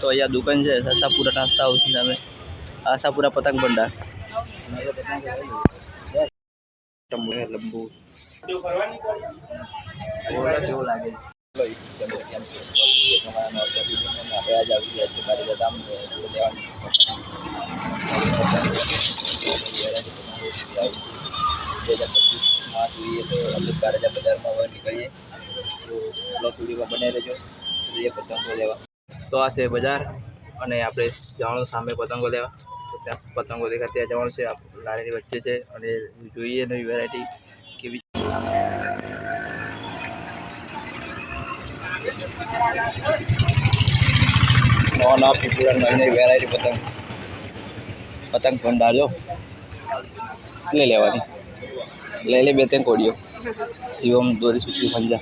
તો અહીંયા દુકાન છે, આશાપુરા નાસ્તા હાઉસની સામે. આશાપુરા પતંગ ભંડાર. લંબુ કેવું લાગે બે હજાર પચીસમાં જોઈએ તો હવે નીકળીએ તો બ્લોક વિડીયોમાં બને રહેજો જઈએ પતંગો લેવા તો આ છે બજાર અને આપણે જવાનું સામે પતંગો લેવા તો ત્યાં પતંગો દેખા ત્યાં જવાનું છે આપ- લારીની વચ્ચે છે અને જોઈએ નવી વેરાયટી કેવી નવા નવા પીપળા નવી નવી વેરાયટી પતંગ પતંગ ભંડાર જો લઈ લેવાની લઈ લે બે ત્રણ કોડીઓ શિવમ દોરી સૂકી પંજા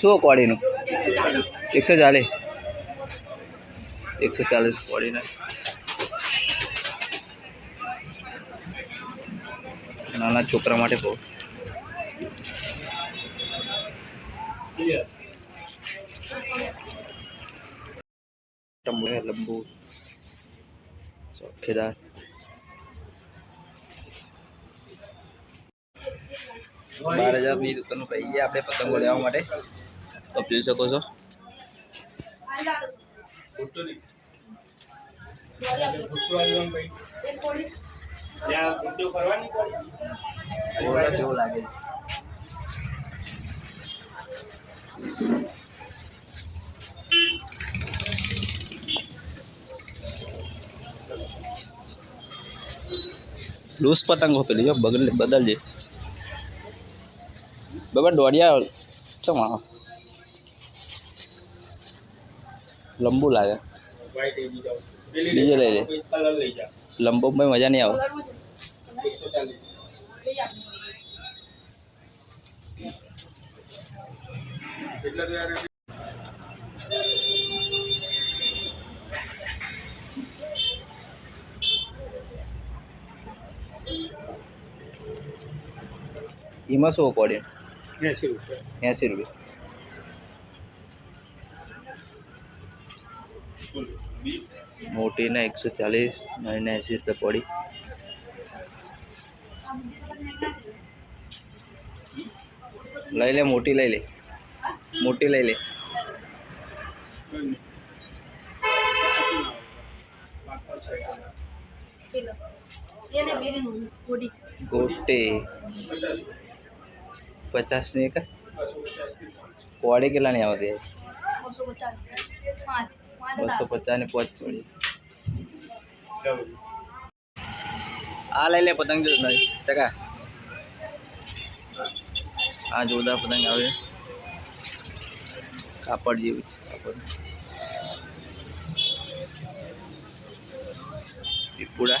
શું કોડીનું? એકસો ચાલીસ. એકસો ચાલીસ કોડીના. નાના છોકરા માટે બહુ. ટમુએ લંબુ ચોખેદાર બાર હજારની દુકાનો પડી ગયા આપણે પતંગો લેવા માટે તો જોઈ શકો છો એક કોળી. ઓલા કેવું લાગે છે લૂસ પતંગ હો પેલી જો બગલ બદલજે બાબા દોડિયા ચમ આવો લંબુ લાગે બીજો લઈ લે લંબુમાં મજા નહીં આવે કલરમાં છે. લઈ આપ. એમાં શું પડે? એંસી રૂપિયા. એંસી રૂપિયા. મોટીના એકસો ચાલીસ નાની એંસી રૂપિયા પડી. લઈ લે મોટી લઈ લે. મોટી લઈ લે. કિલો. ગોટી. પચાસની એક? કોડી કેટલાની આવતી બસો પચાસની પાંચ. પડી આ લઈ લે પતંગ જો નહીં ટકા. આ જોરદાર પતંગ આવે કાપડ જેવું છે કાપડ. પીપુડા.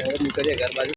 और निकलिए घर बाजू